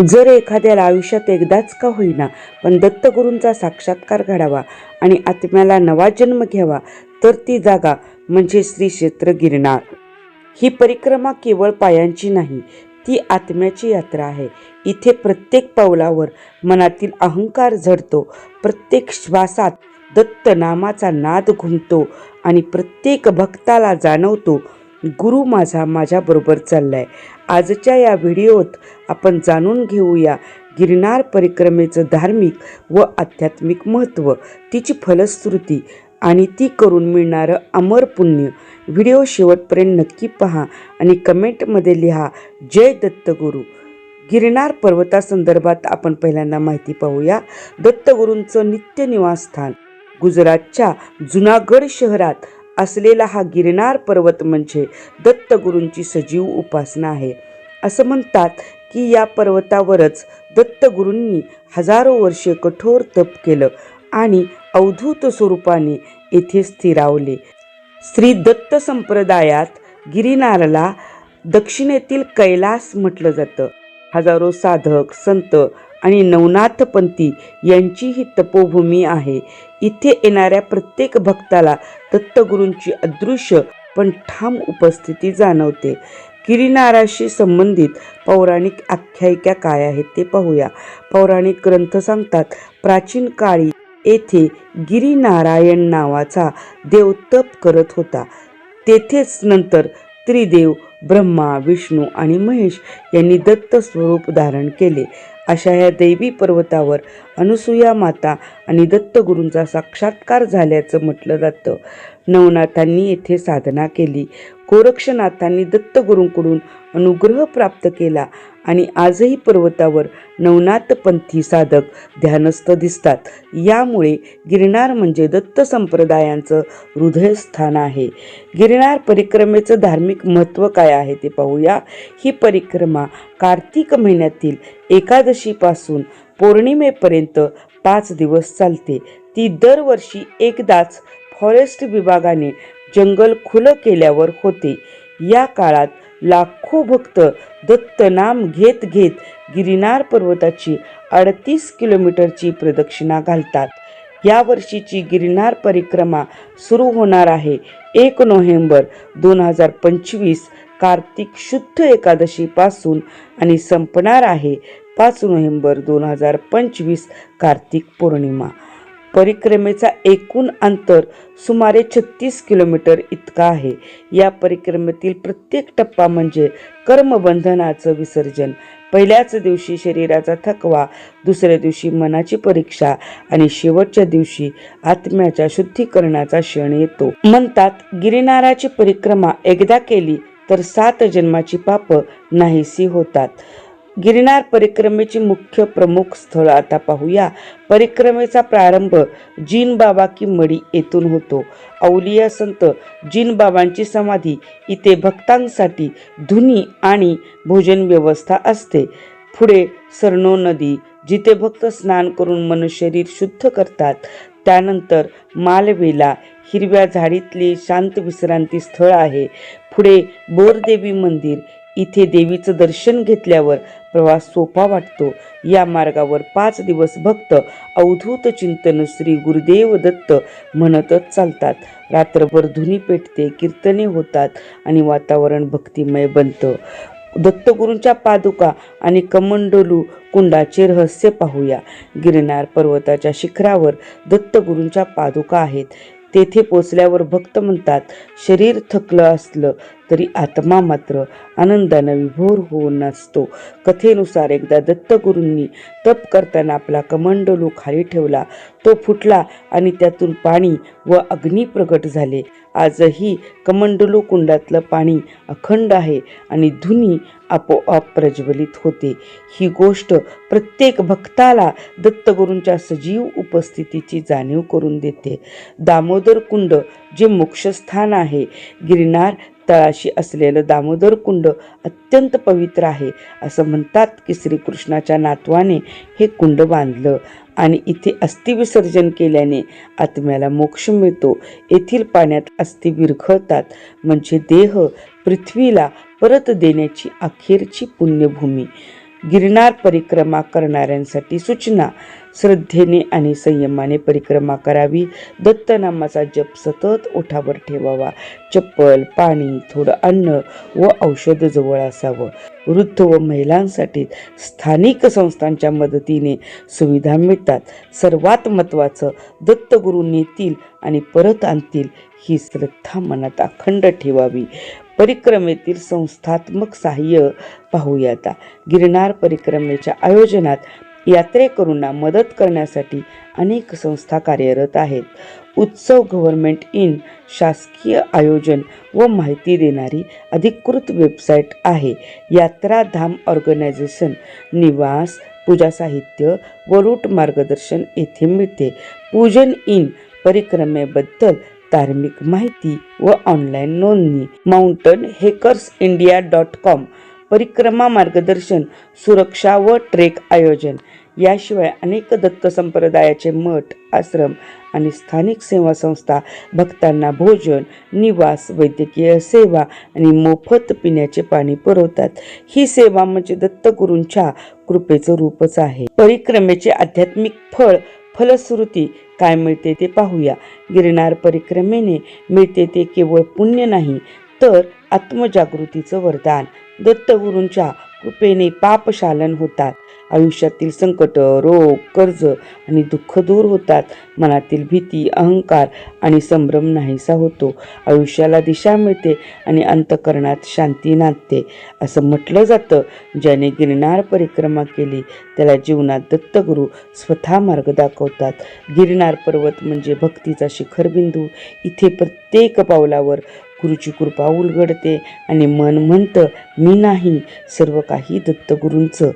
जर एखाद्याला आयुष्यात एकदाच का होईना पण दत्तगुरूंचा साक्षात्कार घडावा आणि आत्म्याला नवा जन्म घ्यावा तर ती जागा म्हणजे श्री क्षेत्र गिरणार ही परिक्रमा केवळ पायांची नाही ती आत्म्याची यात्रा आहे. इथे प्रत्येक पावलावर मनातील अहंकार झडतो प्रत्येक श्वासात दत्त नामाचा नाद घुमतो आणि प्रत्येक भक्ताला जाणवतो गुरु माझा माझ्याबरोबर चाललाय. आजच्या या व्हिडिओत आपण जाणून घेऊया गिरनार परिक्रमेचं धार्मिक व आध्यात्मिक महत्त्व तिची फलश्रुती आणि ती करून मिळणारं अमर पुण्य. व्हिडिओ शेवटपर्यंत नक्की पहा आणि कमेंटमध्ये लिहा जय दत्तगुरू. गिरनार पर्वतासंदर्भात आपण पहिल्यांदा माहिती पाहूया. दत्तगुरूंचं नित्य निवासस्थान गुजरातच्या जुनागड शहरात असलेला हा गिरनार पर्वत म्हणजे दत्तगुरूंची सजीव उपासना आहे. असं म्हणतात की या पर्वतावरच दत्तगुरूंनी हजारो वर्षे कठोर तप केलं आणि अवधूत स्वरूपाने येथे स्थिरावले. श्री दत्त संप्रदायात गिरिनारला दक्षिणेतील कैलास म्हटलं जातं. हजारो साधक संत आणि नवनाथपंथी यांची ही तपोभूमी आहे. इथे येणाऱ्या प्रत्येक भक्ताला दत्तगुरूंची अदृश्य पण ठाम उपस्थिती जाणवते. गिरिनाराशी संबंधित पौराणिक आख्यायिका काय आहेत ते पाहूया. पौराणिक ग्रंथ सांगतात प्राचीन काळी येथे गिरीनारायण नावाचा देव तप करत होता. तेथेच नंतर त्रिदेव ब्रह्मा विष्णू आणि महेश यांनी दत्त स्वरूप धारण केले. अशा या दैवी पर्वतावर अनुसूया माता आणि दत्तगुरूंचा साक्षात्कार झाल्याचं म्हटलं जातं. नवनाथांनी येथे साधना केली. गोरक्षनाथांनी दत्तगुरूंकडून अनुग्रह प्राप्त केला आणि आजही पर्वतावर नवनाथपंथी साधक ध्यानस्थ दिसतात. यामुळे गिरनार म्हणजे दत्त संप्रदायांचं हृदयस्थान आहे. गिरनार परिक्रमेचं धार्मिक महत्त्व काय आहे ते पाहूया. ही परिक्रमा कार्तिक महिन्यातील एकादशीपासून पौर्णिमेपर्यंत पाच दिवस चालते. ती दरवर्षी एकदाच फॉरेस्ट विभागाने जंगल खुलं केल्यावर होते. या काळात लाखो भक्त दत्त नाम घेत घेत गिरिनार पर्वताची अडतीस किलोमीटरची प्रदक्षिणा घालतात. या वर्षीची गिरिनार परिक्रमा सुरू होणार आहे. एक नोव्हेंबर दोन हजार पंचवीस कार्तिक शुद्ध एकादशीपासून आणि संपणार आहे. पाच नोव्हेंबर दोन हजार पंचवीस कार्तिक पौर्णिमा. परिक्रमेचा एकूण अंतर सुमारे छत्तीस किलोमीटर इतका आहे. या परिक्रमेतील प्रत्येक टप्पा म्हणजे कर्मबंधनाचं विसर्जन. पहिल्याच दिवशी शरीराचा थकवा दुसऱ्या दिवशी मनाची परीक्षा आणि शेवटच्या दिवशी आत्म्याच्या शुद्धीकरणाचा क्षण येतो. म्हणतात गिरिनाराची परिक्रमा एकदा केली तर सात जन्माची पाप नाहीसी होतात. गिरनार परिक्रमेची मुख्य प्रमुख स्थळ आता पाहूया. परिक्रमेचा प्रारंभ जीन बाबा की मडी येथून होतो. औलिया संत जीन बाबांची समाधी इथे भक्तांसाठी धुनी आणि भोजन व्यवस्था असते. पुढे सरनो नदी जिथे भक्त स्नान करून मन शरीर शुद्ध करतात. त्यानंतर मालवेला हिरव्या झाडीतले शांत विश्रांती स्थळ आहे. पुढे बोरदेवी मंदिर इथे देवीचं दर्शन घेतल्यावर प्रवास सोपा वाटतो. या मार्गावर पाच दिवस भक्त अवधूत चिंतन श्री गुरुदेव दत्त म्हणतच चालतात. रात्रभर धुनी पेटते कीर्तने होतात आणि वातावरण भक्तिमय बनतं. दत्तगुरूंच्या पादुका आणि कमंडलू कुंडाचे रहस्य पाहूया. गिरनार पर्वताच्या शिखरावर दत्तगुरूंच्या पादुका आहेत. तेथे पोचल्यावर भक्त म्हणतात शरीर थकलं असलं तरी आत्मा मात्र आनंदानं विभोर होऊन नाचतो कथेनुसार एकदा दत्तगुरूंनी तप करताना आपला कमंडलू खाली ठेवला. तो फुटला आणि त्यातून पाणी व अग्नी प्रगट झाले. आजही कमंडलू कुंडातलं पाणी अखंड आहे आणि धुनी आपोआप प्रज्वलित होते. ही गोष्ट प्रत्येक भक्ताला दत्तगुरूंच्या सजीव उपस्थितीची जाणीव करून देते. दामोदर कुंड जे मोक्षस्थान आहे गिरनार तळाशी असलेलं दामोदर कुंड अत्यंत पवित्र आहे. असं म्हणतात की श्रीकृष्णाच्या नातवाने हे कुंड बांधलं आणि इथे अस्थि विसर्जन केल्याने आत्म्याला मोक्ष मिळतो. येथील पाण्यात अस्थि विरघळतात. म्हणजे देह पृथ्वीला परत देण्याची अखेरची पुण्यभूमी. गिरणार परिक्रमा करणाऱ्यांसाठी सूचना श्रद्धेने आणि संयमाने परिक्रमा करावी. दत्तनामाचा जप सतत ओठावर ठेवावा. चप्पल पाणी थोडं अन्न व औषध जवळ असावं. वृद्ध व महिलांसाठी स्थानिक संस्थांच्या मदतीने सुविधा मिळतात. सर्वात महत्त्वाचं दत्तगुरू नेतील आणि परत आणतील ही श्रद्धा मनात अखंड ठेवावी. परिक्रमेतील संस्थात्मक सहाय्य पाहूया आता. गिरनार परिक्रमेच्या आयोजनात यात्रेकरूंना मदत करण्यासाठी अनेक संस्था कार्यरत आहेत. उत्सव गव्हर्नमेंट इन शासकीय आयोजन व माहिती देणारी अधिकृत वेबसाईट आहे. यात्रा धाम ऑर्गनायझेशन निवास पूजा साहित्य व रूट मार्गदर्शन येथे मिळते. पूजन इन परिक्रमेबद्दल धार्मिक माहिती व ऑनलाईन नोंदणी. Mountain hikers India dot com परिक्रमा मार्गदर्शन सुरक्षा व ट्रेक आयोजन. याशिवाय अनेक दत्त संप्रदायाचे मठ आश्रम आणि स्थानिक सेवा संस्था भक्तांना भोजन निवास वैद्यकीय सेवा आणि मोफत पिण्याचे पाणी पुरवतात. ही सेवा म्हणजे दत्तगुरूंच्या कृपेचं रूपच आहे. परिक्रमेचे आध्यात्मिक फळ फलश्रुती काय मिळते ते पाहूया. गिरनार परिक्रमेने मिळते ते केवळ पुण्य नाही तर आत्मजागृतीचं वरदान. दत्तगुरूंच्या कृपेने पापशालन होतात. आयुष्यातील संकट रोग कर्ज आणि दुःख दूर होतात. मनातील भीती अहंकार आणि संभ्रम नाहीसा होतो. आयुष्याला दिशा मिळते आणि अंतकरणात शांती नांदते. असं म्हटलं जातं. ज्याने गिरनार परिक्रमा केली त्याला जीवनात दत्तगुरू स्वतः मार्ग दाखवतात. गिरनार पर्वत म्हणजे भक्तीचा शिखरबिंदू इथे प्रत्येक पावलावर गुरुची कृपा उलगडते आणि मन म्हणतं मी नाही. सर्व काही दत्तगुरूंचं.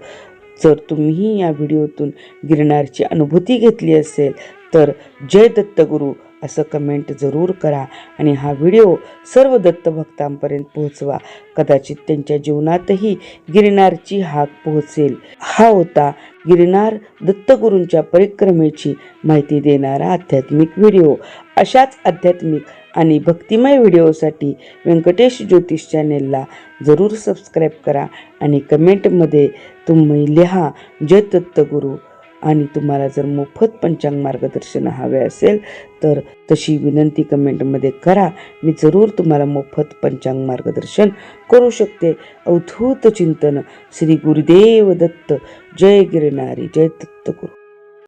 जर तुम्ही या व्हिडिओतून गिरनारची अनुभूती घेतली असेल तर जय दत्तगुरू असं कमेंट जरूर करा आणि हा व्हिडिओ सर्व दत्तभक्तांपर्यंत पोहोचवा. कदाचित त्यांच्या जीवनातही गिरनारची हाक पोहोचेल. हा होता गिरनार दत्तगुरूंच्या परिक्रमेची माहिती देणारा आध्यात्मिक व्हिडिओ. अशाच आध्यात्मिक आणि भक्तिमय व्हिडिओसाठी व्यंकटेश ज्योतिष चॅनेलला जरूर सबस्क्राईब करा आणि कमेंटमध्ये तुम्ही लिहा जय दत्तगुरू. आणि तुम्हाला जर मोफत पंचांग मार्गदर्शन हवे असेल तर तशी विनंती कमेंटमध्ये करा. मी जरूर तुम्हाला मोफत पंचांग मार्गदर्शन करू शकते. अवधूत चिंतन श्री गुरुदेव दत्त. जय गिरनारी जय दत्तगुरू.